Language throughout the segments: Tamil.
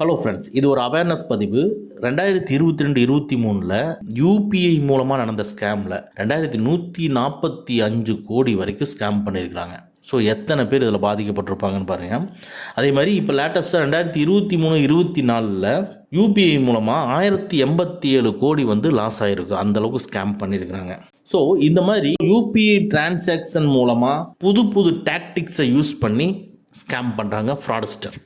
ஹலோ ஃப்ரெண்ட்ஸ் இது ஒரு அவேர்னஸ் பதிவு. ரெண்டாயிரத்தி இருபத்தி ரெண்டு இருபத்தி மூணில் யூபிஐ மூலமாக நடந்த ஸ்கேமில் ரெண்டாயிரத்தி நூற்றி நாற்பத்தி அஞ்சு கோடி வரைக்கும் ஸ்கேம் பண்ணியிருக்கிறாங்க. ஸோ எத்தனை பேர் இதில் பாதிக்கப்பட்டிருப்பாங்கன்னு பாருங்கள் அதே மாதிரி இப்போ லேட்டஸ்ட்டாக ரெண்டாயிரத்தி இருபத்தி மூணு இருபத்தி நாலில் யூபிஐ மூலமாக ஆயிரத்தி எண்பத்தி ஏழு கோடி வந்து லாஸ் ஆகிருக்கு அந்தளவுக்கு ஸ்கேம் பண்ணியிருக்கிறாங்க. ஸோ இந்த மாதிரி யூபிஐ டிரான்சாக்ஷன் மூலமாக புது புது டாக்டிக்ஸை யூஸ் பண்ணி ஸ்கேம் பண்ணுறாங்க ஃப்ராட்ஸ்டர்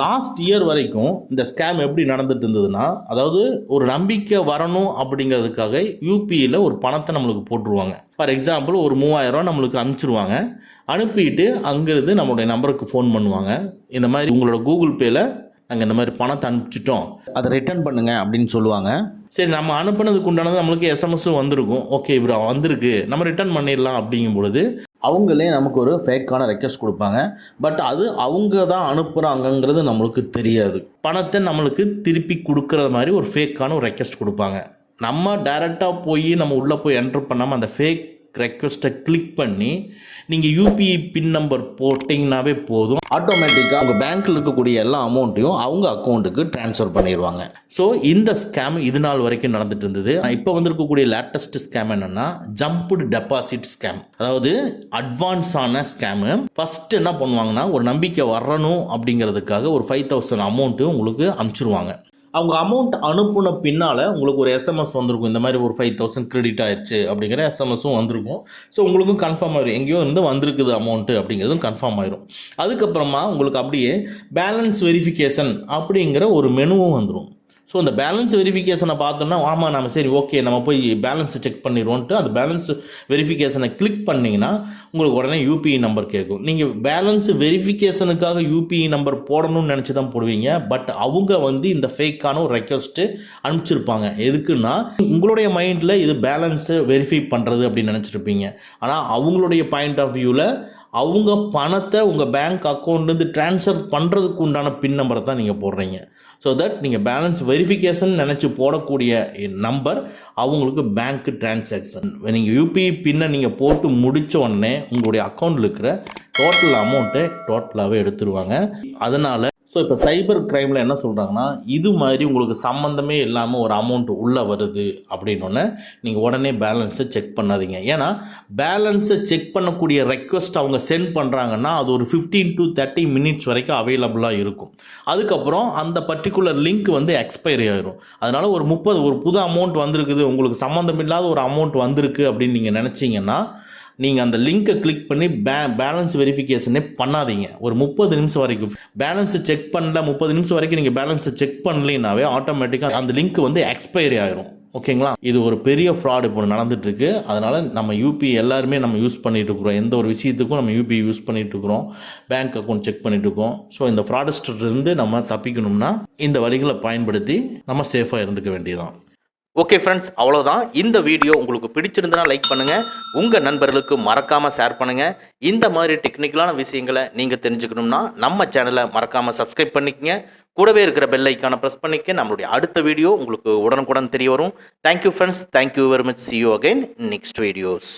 லாஸ்ட் இயர் வரைக்கும் இந்த ஸ்கேம் எப்படி நடந்துட்டு இருந்ததுன்னா அதாவது ஒரு நம்பிக்கை வரணும் அப்படிங்கிறதுக்காக யூபியில் ஒரு பணத்தை நம்மளுக்கு போட்டுருவாங்க. ஃபார் எக்ஸாம்பிள் ஒரு மூவாயிரம் நம்மளுக்கு அனுப்பிச்சிருவாங்க. அனுப்பிட்டு அங்கேருந்து நம்மளுடைய நம்பருக்கு ஃபோன் பண்ணுவாங்க. இந்த மாதிரி உங்களோட கூகுள் பேயில் நாங்கள் இந்த மாதிரி பணத்தை அனுப்பிச்சிட்டோம். அதை ரிட்டர்ன் பண்ணுங்க அப்படின்னு சொல்லுவாங்க. சரி நம்ம அனுப்புனதுக்கு உண்டானது நம்மளுக்கு எஸ்எம்எஸும் வந்திருக்கும். ஓகே இவர் வந்திருக்கு. நம்ம ரிட்டர்ன் பண்ணிடலாம் அப்படிங்கும் பொழுது அவங்களே நமக்கு ஒரு ஃபேக்கான ரெக்வஸ்ட் கொடுப்பாங்க. பட் அது அவங்க தான் அனுப்புகிறாங்கங்கிறது நம்மளுக்கு தெரியாது. பணத்தை நம்மளுக்கு திருப்பி கொடுக்குற மாதிரி ஒரு ஃபேக்கான ஒரு ரெக்வஸ்ட் கொடுப்பாங்க. நம்ம டைரெக்டாக போய் நம்ம உள்ளே போய் என்ட்ரு பண்ணாமல் அந்த ஃபேக் ரெக்வஸ்ட்டை கிளிக் பண்ணி நீங்கள் யூபிஐ பின் நம்பர் போட்டிங்கனாவே போதும். ஆட்டோமேட்டிக்காக உங்கள் பேங்க்கில் இருக்கக்கூடிய எல்லா அமௌண்ட்டையும் அவங்க அக்கௌண்ட்டுக்கு ட்ரான்ஸ்ஃபர் பண்ணிடுவாங்க ஸோ இந்த ஸ்கேம் இது நாள் வரைக்கும் நடந்துட்டு இருந்தது. இப்போ வந்திருக்கக்கூடிய லேட்டஸ்ட் ஸ்கேம் என்னென்னா ஜம்ப்டு டெபாசிட் ஸ்கேம் அதாவது அட்வான்ஸான ஸ்கேமு ஃபஸ்ட்டு என்ன பண்ணுவாங்கன்னா ஒரு நம்பிக்கை வரணும் அப்படிங்கிறதுக்காக ஒரு ஃபைவ் தௌசண்ட் அமௌண்ட்டு உங்களுக்கு அனுப்பிச்சிருவாங்க அவங்க அமௌண்ட் அனுப்புன பின்னால் உங்களுக்கு ஒரு எஸ்எம்எஸ் வந்திருக்கும். இந்த மாதிரி ஒரு ஃபைவ் தௌசண்ட் கிரெடிட் ஆயிடுச்சு அப்படிங்கிற எஸ்எம்எஸும் வந்திருக்கும். ஸோ உங்களுக்கும் கன்ஃபார்ம் ஆயிரும். எங்கேயோ இருந்து வந்திருக்குது அமௌண்ட்டு அப்படிங்கிறதும் கன்ஃபார்ம் ஆயிரும். அதுக்கப்புறமா உங்களுக்கு அப்படியே பேலன்ஸ் வெரிஃபிகேஷன் அப்படிங்கிற ஒரு மெனுவும் வந்துடும் ஸோ அந்த பேலன்ஸ் வெரிஃபிகேஷனை பார்த்தோன்னா ஆமாம் நம்ம சரி ஓகே நம்ம போய் பேலன்ஸை செக் பண்ணிடுவோன்ட்டு அந்த பேலன்ஸ் வெரிஃபிகேஷனை கிளிக் பண்ணிங்கன்னா உங்களுக்கு உடனே யூபிஐ நம்பர் கேட்கும். நீங்கள் பேலன்ஸ் வெரிஃபிகேஷனுக்காக யூபிஐ நம்பர் போடணும்னு நினச்சி தான் போடுவீங்க பட் அவங்க வந்து இந்த ஃபேக்கான ஒரு ரெக்வஸ்ட்டு அனுப்பிச்சிருப்பாங்க. எதுக்குன்னா உங்களுடைய மைண்டில் இது பேலன்ஸை வெரிஃபை பண்ணுறது அப்படின்னு நினச்சிருப்பீங்க. ஆனால் அவங்களுடைய பாயிண்ட் ஆஃப் வியூவில் அவங்க பணத்தை உங்கள் பேங்க் அக்கௌண்ட்லேருந்து ட்ரான்ஸ்ஃபர் பண்ணுறதுக்கு உண்டான பின் நம்பரை தான் நீங்கள் போடுறீங்க. ஸோ தட் நீங்கள் பேலன்ஸ் வெரிஃபிகேஷன் நினச்சி போடக்கூடிய நம்பர் அவங்களுக்கு பேங்க் டிரான்சாக்ஷன் நீங்கள் யூபிஐ பின்னை நீங்கள் போட்டு முடித்த உடனே உங்களுடைய அக்கௌண்ட்டில் இருக்கிற டோட்டல் அமௌண்ட்டை டோட்டலாகவே எடுத்துருவாங்க. அதனால் ஸோ இப்போ சைபர் கிரைமில் என்ன சொல்கிறாங்கன்னா இது மாதிரி உங்களுக்கு சம்மந்தமே இல்லாமல் ஒரு அமௌண்ட் உள்ளே வருது அப்படின்னோடனே நீங்கள் உடனே பேலன்ஸை செக் பண்ணாதீங்க. ஏன்னா பேலன்ஸை செக் பண்ணக்கூடிய ரெக்வஸ்ட் அவங்க சென்ட் பண்ணுறாங்கன்னா அது ஒரு ஃபிஃப்டீன் டு தேர்ட்டி மினிட்ஸ் வரைக்கும் அவைலபிளாக இருக்கும். அதுக்கப்புறம் அந்த பர்டிகுலர் லிங்க் வந்து எக்ஸ்பைரி ஆயிரும். அதனால் ஒரு முப்பது ஒரு புது அமௌண்ட் வந்திருக்குது உங்களுக்கு சம்மந்தம் இல்லாத ஒரு அமௌண்ட் வந்திருக்கு அப்படின்னு நீங்கள் நினச்சிங்கன்னா நீங்கள் அந்த லிங்க்கை கிளிக் பண்ணி பே பேலன்ஸ் வெரிஃபிகேஷனே பண்ணாதீங்க. ஒரு முப்பது நிமிஷம் வரைக்கும். பேலன்ஸை செக் பண்ணல முப்பது நிமிஷம் வரைக்கும் நீங்கள் பேலன்ஸை செக் பண்ணலினாவே ஆட்டோமேட்டிக்காக அந்த லிங்க் வந்து எக்ஸ்பைரி ஆயிரும். ஓகேங்களா இது ஒரு பெரிய ஃப்ராட் இப்போ நடந்துட்டுருக்கு. அதனால் நம்ம யூபிஐ எல்லாருமே நம்ம யூஸ் பண்ணிகிட்டு இருக்கிறோம் எந்த ஒரு விஷயத்துக்கும் நம்ம யூபிஐ யூஸ் பண்ணிகிட்டு இருக்கிறோம் பேங்க் அக்கௌண்ட் செக் பண்ணிட்டு இருக்கோம் ஸோ இந்த fraudster இருந்து நம்ம தப்பிக்கணும்னா இந்த வழிகளை பயன்படுத்தி நம்ம சேஃபாக இருந்துக்க வேண்டியதான் ஓகே ஃப்ரெண்ட்ஸ் அவ்வளோதான் இந்த வீடியோ உங்களுக்கு பிடிச்சிருந்தனா லைக் பண்ணுங்கள் உங்கள் நண்பர்களுக்கு மறக்காமல் ஷேர் பண்ணுங்கள் இந்த மாதிரி டெக்னிக்கலான விஷயங்களை நீங்கள் தெரிஞ்சுக்கணும்னா நம்ம சேனலை மறக்காமல் சப்ஸ்கிரைப் பண்ணிக்கங்க. கூடவே இருக்கிற பெல் ஐக்கானை ப்ரெஸ் பண்ணிக்க நம்மளுடைய அடுத்த வீடியோ உங்களுக்கு உடனுக்குடன் தெரிய வரும். Thank you friends thank you very much see you again next videos